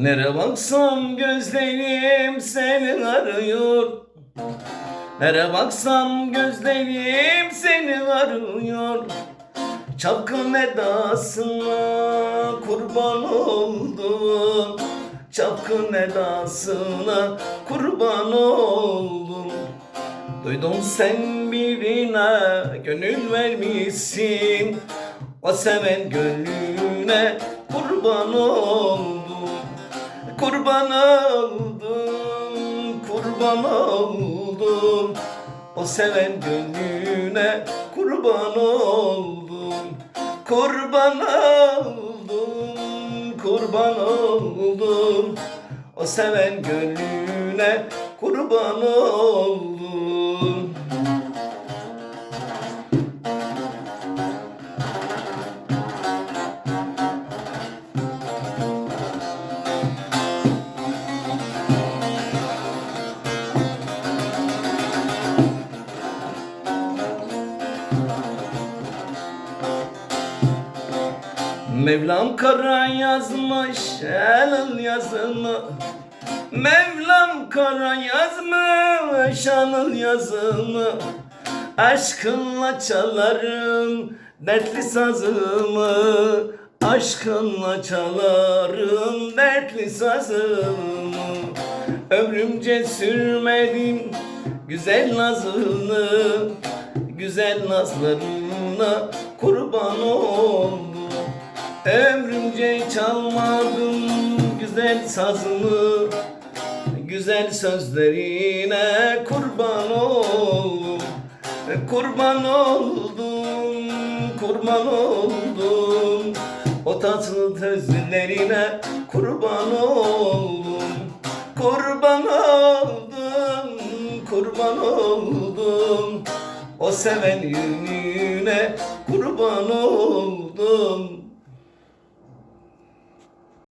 Nere baksam gözlerim seni arıyor? Nere baksam gözlerim seni arıyor? Çapkın edasına kurban oldum. Çapkın edasına kurban oldum. Duydum sen birine gönül vermişsin. O seven gönlüne kurban oldum Kurban oldum, kurban oldum. O seven gönlüne kurban oldum Kurban oldum, kurban oldum. O seven gönlüne kurban oldum Mevlam kara yazmış elin yazını Mevlam kara yazmış anıl yazını Aşkınla çalarım dertli sazımı. Aşkınla çalarım dertli sazımı. Ömrümce sürmedim güzel nazını Güzel nazlarına kurban oldum Ömrümce çalmadım güzel sazını Güzel sözlerine kurban oldum. Kurban oldum, kurban oldum. O tatlı sözlerine kurban oldum. Kurban oldum, kurban oldum. O seven yönüne kurban oldum